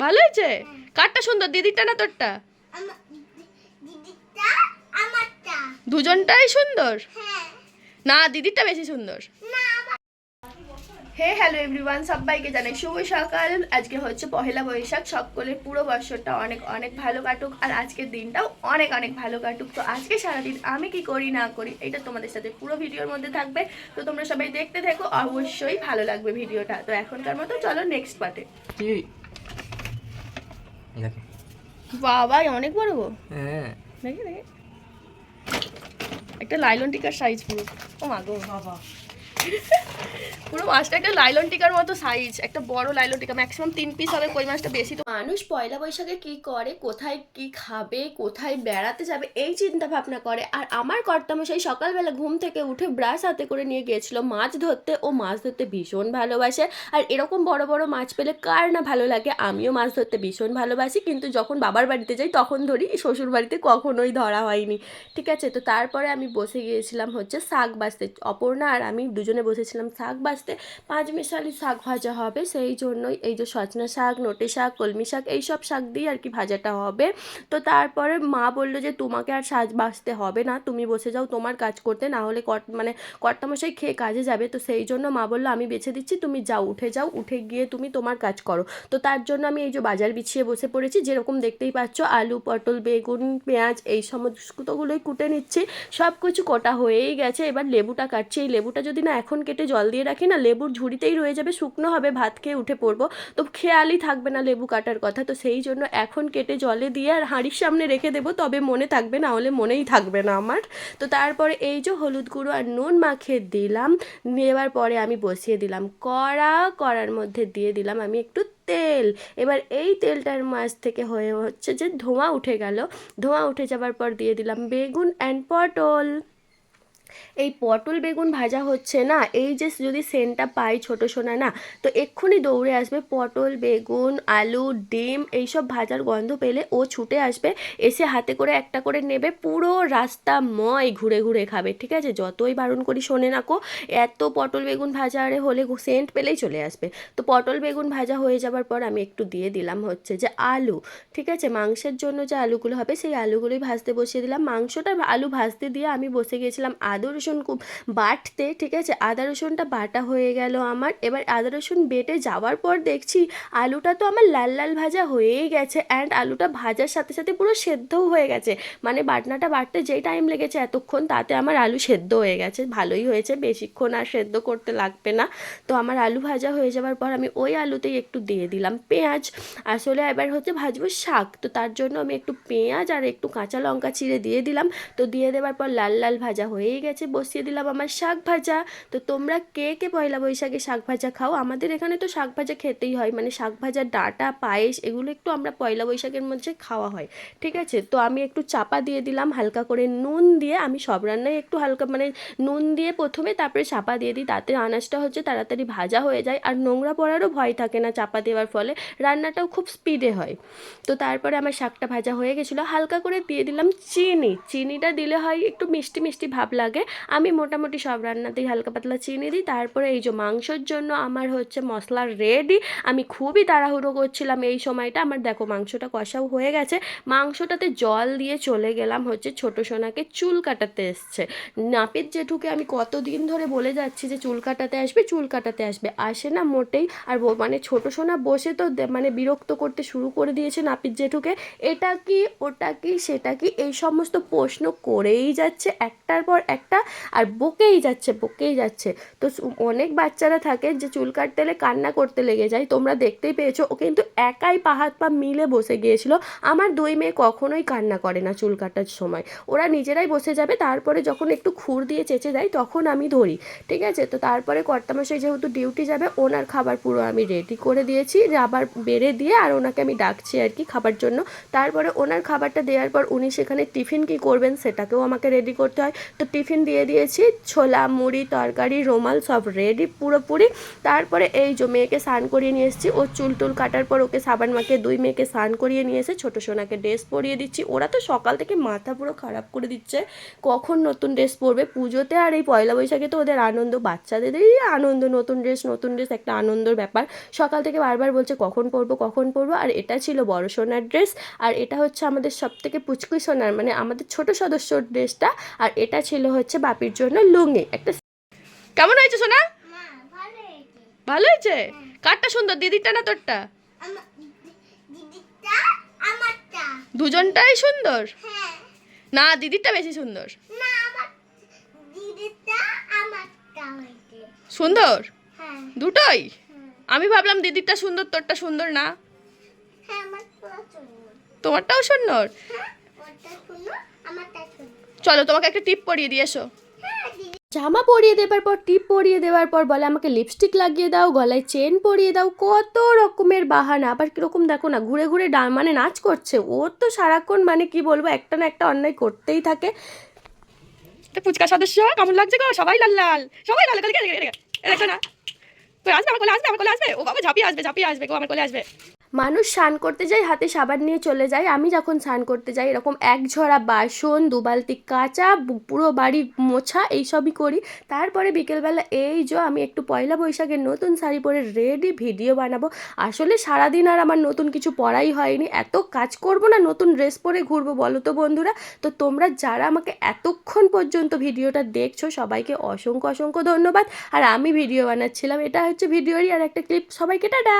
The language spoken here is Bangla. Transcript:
ভালো হয়েছে? কারটা সুন্দর দিদিরটা না তোরটা? আমার দিদিটা আমারটা। দুজনটাই সুন্দর? হ্যাঁ। না দিদিরটা বেশি সুন্দর। হে হ্যালো এভরিওয়ান সবাইকে জানাই শুভ সকাল। আজকে হচ্ছে পহেলা বৈশাখ সকলের পুরো বছরটা অনেক অনেক ভালো কাটুক আর আজকের দিনটাও অনেক অনেক ভালো কাটুক। তো আজকে সারাদিন আমি কি করি না করি এটা তোমাদের সাথে পুরো ভিডিওর মধ্যে থাকবে। তো তোমরা সবাই দেখতে থাকো অবশ্যই ভালো লাগবে ভিডিওটা। তো এখনকার মতো চলো নেক্সট পার্টে দেখো। বাবা অনেক বড় গো। হ্যাঁ। দেখি দেখি। একটা লাইলন টিকার সাইজ পুরো। ও মা গো। বাবা। পুরো মাছটা একটা লাইলন টিকার মতো সাইজ একটা বড় লাইলন টিকা ম্যাক্সিমাম তিন পিস হবে, কই মাছটা বেশি তো? মানুষ পয়লা বৈশাখে কি করে, কোথায় কি খাবে, কোথায় বেড়াতে যাবে, এই চিন্তা ভাবনা করে। আর আমার কর্তামশাই সকালবেলা ঘুম থেকে উঠে ব্রাশ হাতে করে নিয়ে গিয়েছিল মাছ ধরতে। ও মাছ ধরতে ভীষণ ভালোবাসে। আর এরকম বড় বড় মাছ পেলে কার না ভালো লাগে? আমিও মাছ ধরতে ভীষণ ভালোবাসি। কিন্তু যখন বাবার বাড়িতে যাই, তখন ধরি শ্বশুর বাড়িতে কখনোই ধরা হয়নি। ঠিক আছে? তো তারপরে আমি বসে গিয়েছিলাম হচ্ছে শাক বাছতে। অপর্ণা আর আমি দুজনে বসেছিলাম শাক বাছতে পাঁচ মিশালি শাক ভাজা হবে, সেই জন্যই এই যে সজনা শাক, নোটে শাক, কলমি শাক, এই সব শাক দিয়ে আর কি ভাজাটা হবে। তো তারপরে মা বলল যে, তোমাকে আর সাজ বাঁচতে হবে না, তুমি বসে যাও, তোমার কাজ করতে, না হলে কট মানে কর্তামশাই খেয়ে কাজে যাবে। তো সেই জন্য মা বলল, আমি বেছে দিচ্ছি, তুমি যাও, উঠে যাও, উঠে গিয়ে তুমি তোমার কাজ করো। তো তার জন্য আমি এই যে বাজার বিছিয়ে বসে পড়েছি, যেরকম দেখতেই পাচ্ছ, আলু, পটল, বেগুন, পেঁয়াজ, এই সমস্তগুলোই কুটে নিচ্ছি। সব কিছু কোটা হয়েই গেছে, এবার লেবুটা কাটছি। এই লেবুটা যদি না এখন কেটে জল দিয়ে রাখি না, লেবুর ঝুড়িতেই রয়ে যাবে, শুকনো হবে, ভাত খেয়ে উঠে পড়ব। তো খেয়ালই থাকবে না লেবু কাটার কথা, তো সেই জন্য এখন কেটে জলে দিয়ে আর হাঁড়ির সামনে রেখে দেবো, তবে মনে থাকবে না হলে মনেই থাকবে না আমার। তো তারপরে এই যে হলুদ গুঁড়ো আর নুন মাখিয়ে দিলাম দেওয়ার পরে আমি বসিয়ে দিলাম কড়া, কড়ার মধ্যে দিয়ে দিলাম আমি একটু তেল। এবার এই তেলটার মাছ থেকে হয়ে হচ্ছে যে ধোঁয়া উঠে গেল, ধোঁয়া উঠে যাবার পর দিয়ে দিলাম বেগুন অ্যান্ড পটল। এই পটল বেগুন ভাজা হচ্ছে না, এই যে যদি সেন্টটা পাই ছোটো সোনা না, তো এক্ষুনি দৌড়ে আসবে পটল, বেগুন, আলু, ডিম, এইসব ভাজার গন্ধ পেলে ও ছুটে আসবে, এসে হাতে করে একটা করে নেবে, পুরো রাস্তা ময় ঘুরে ঘুরে খাবে, ঠিক আছে? যতই বারণ করি শোনে না কো, এত পটল বেগুন ভাজা আরে হলে সেন্ট পেলেই চলে আসবে। তো পটল বেগুন ভাজা হয়ে যাবার পর আমি একটু দিয়ে দিলাম হচ্ছে যে আলু, ঠিক আছে? মাংসের জন্য যে আলুগুলো হবে, সেই আলুগুলোই ভাজতে বসিয়ে দিলাম। মাংসটা আলু ভাজতে দিয়ে আমি বসে গিয়েছিলাম আদা রসুন খুব বাটতে, ঠিক আছে? আদা রসুনটা বাটা হয়ে গেল আমার। এবার আদা রসুন বেটে যাওয়ার পর দেখছি আলুটা তো আমার লাল লাল ভাজা হয়েই গেছে অ্যান্ড আলুটা ভাজার সাথে সাথে পুরো সেদ্ধও হয়ে গেছে। মানে বাটনাটা বাটতে যেই টাইম লেগেছে এতক্ষণ, তাতে আমার আলু সেদ্ধ হয়ে গেছে। ভালোই হয়েছে, বেশিক্ষণ আর সেদ্ধ করতে লাগবে না। তো আমার আলু ভাজা হয়ে যাওয়ার পর আমি ওই আলুতেই একটু দিয়ে দিলাম পেঁয়াজ। আসলে এবার হচ্ছে ভাজবো শাক, তো তার জন্য আমি একটু পেঁয়াজ আর একটু কাঁচা লঙ্কা চিড়ে দিয়ে দিলাম। তো দিয়ে দেওয়ার পর লাল লাল ভাজা হয়েই গেছে। বসিয়ে দিলাম আমার শাক ভাজা। তো তোমরা কে কে পয়লা বৈশাখে শাক ভাজা খাও? আমাদের এখানে তো শাক ভাজা খেতেই হয়। মানে শাক ভাজা, ডাটা, পায়েস এগুলো একটু আমরা পয়লা বৈশাখের মধ্যে খাওয়া হয়। ঠিক আছে? তো আমি একটু চাপা দিয়ে দিলাম, হালকা করে নুন দিয়ে আমি সব রান্নায় একটু হালকা মানে নুন দিয়ে প্রথমে তারপরে চাপা দিয়ে দিই। তাতে আনাজটা হচ্ছে তাড়াতাড়ি ভাজা হয়ে যায়। আর নোংরা পড়ারও ভয় থাকে না চাপা দেওয়ার ফলে। রান্নাটাও খুব স্পিডে হয়। তো তারপরে আমার শাকটা ভাজা হয়ে গেছিল। হালকা করে দিয়ে দিলাম চিনি। চিনিটা দিলে হয় একটু মিষ্টি মিষ্টি ভাব লাগে। আমি মোটামুটি সব রান্নাতেই হালকা পাতলা চিনি দিই। তারপরে এই যে মাংসর জন্য আমার হচ্ছে মশলা রেডি আমি খুবই তাড়াহুড়ো করছিলাম এই সময়টা। আমার দেখো মাংসটা কষাও হয়ে গেছে। মাংসটাতে জল দিয়ে চলে গেলাম হচ্ছে ছোটো সোনাকে চুল কাটাতে এসছে। নাপিত জেঠুকে আমি কতদিন ধরে বলে যাচ্ছি যে চুল কাটাতে আসবে, চুল কাটাতে আসবে। আসে না মোটেই। আর মানে ছোটো সোনা বসে তো মানে বিরক্ত করতে শুরু করে দিয়েছে নাপিত জেঠুকে। এটা কি, ওটা কি, সেটা কি? এই সমস্ত প্রশ্ন করেই যাচ্ছে। একটার পর একটা আর বকেই যাচ্ছে বকেই যাচ্ছে। তো অনেক বাচ্চারা থাকে যে চুল কাটতে এলে কান্না করতে লেগে যায়। তোমরা দেখতেই পেয়েছ, ও কিন্তু একাই পা হাত পা মিলে বসে গিয়েছিল। আমার দুই মেয়ে কখনোই কান্না করে না চুল কাটার সময়। ওরা নিজেরাই বসে যাবে, তারপরে যখন একটু খুর দিয়ে চেঁচে দেয়, তখন আমি ধরি, ঠিক আছে? তো তারপরে কর্তামশাই যেহেতু ডিউটি যাবে, ওনার খাবার পুরো আমি রেডি করে দিয়েছি আবার বেড়ে দিয়ে আর ওনাকে আমি ডাকছি আর কি খাবার জন্য। তারপরে ওনার খাবারটা দেওয়ার পর উনি সেখানে টিফিন কি করবেন সেটাকেও আমাকে রেডি করতে হয়। তো টিফিন টিফিন দিয়ে দিয়েছি, ছোলা, মুড়ি, তরকারি, রোমাল সব রেডি পুরোপুরি। তারপরে এই যে মেয়েকে স্নান করিয়ে নিয়ে এসেছি, ও চুল টুল কাটার পর ওকে সাবান মাকে দুই মেয়েকে স্নান করিয়ে নিয়ে এসে ছোটো সোনাকে ড্রেস পরিয়ে দিচ্ছি। ওরা তো সকাল থেকে মাথা পুরো খারাপ করে দিচ্ছে। কখন নতুন ড্রেস পরবে? পুজোতে আর এই পয়লা বৈশাখে তো ওদের আনন্দ, বাচ্চাদেরই আনন্দ, নতুন ড্রেস নতুন ড্রেস একটা আনন্দর ব্যাপার। সকাল থেকে বারবার বলছে, কখন পরবো কখন পরবো? আর এটা ছিল বড় সোনার ড্রেস আর এটা হচ্ছে আমাদের সব থেকে পুচকুই সোনার মানে আমাদের ছোট সদস্যর ড্রেসটা আর এটা ছিল হচ্ছে বাপির জন্য লুঙ্গি একটা কেমন হয়েছে সোনা? ভালো হয়েছে। কারটা সুন্দর দিদিরটা না তোরটা? দুজনটাই সুন্দর? হ্যাঁ। না দিদিরটা বেশি সুন্দর। সুন্দর? হ্যাঁ। দুটোই? হ্যাঁ। আমি ভাবলাম দিদিরটা সুন্দর তোরটা সুন্দর না? হ্যাঁ তোমারটাও সুন্দর? হ্যাঁ আমারটা শুনো চলো তোমাকে একটা টিপ পরিয়ে দিয়ে এসো হ্যাঁ জামা পরিয়ে দেবার পর টিপ পরিয়ে দেওয়ার পর বলে আমাকে লিপস্টিক লাগিয়ে দাও গলায় চেন পরিয়ে দাও কত রকমের বাহানা আবার কীরকম দেখো না ঘুরে ঘুরে ডা মানে নাচ করছে ও তো সারাক্ষণ মানে কি বলব একটা না একটা অন্যায় করতেই থাকে তো ফুচকা সদস্য কেমন লাগছে গো সবাই লাল লাল সবাই লাল লাল দেখো না আসবে আমার কোলে আসবে আমার কোলে আসবে ও বাবা ঝাঁপিয়ে আসবে ঝাঁপিয়ে আসবে গো আমার কোলে আসবে মানুষ স্নান করতে যায়, হাতে সাবান নিয়ে চলে যায়। আমি যখন স্নান করতে যাই, এরকম এক ঝরা বাসন, দু বালতি কাঁচা পুরো বাড়ি মোছা, এইসবই করি। তারপরে বিকেলবেলা, এই যে আমি একটু পয়লা বৈশাখের নতুন শাড়ি পরে রেডি ভিডিও বানাবো। আসলে সারাদিন আর আমার নতুন কিছু পড়াই হয়নি। এত কাজ করব না, নতুন ড্রেস পরে ঘুরবো, বলো তো বন্ধুরা। তো তোমরা যারা আমাকে এতক্ষণ পর্যন্ত ভিডিওটা দেখছ, সবাইকে অসংখ্য অসংখ্য ধন্যবাদ। আর আমি ভিডিও বানাচ্ছিলাম, এটা হচ্ছে ভিডিওরই আর একটা ক্লিপ সবাইকে টাটা!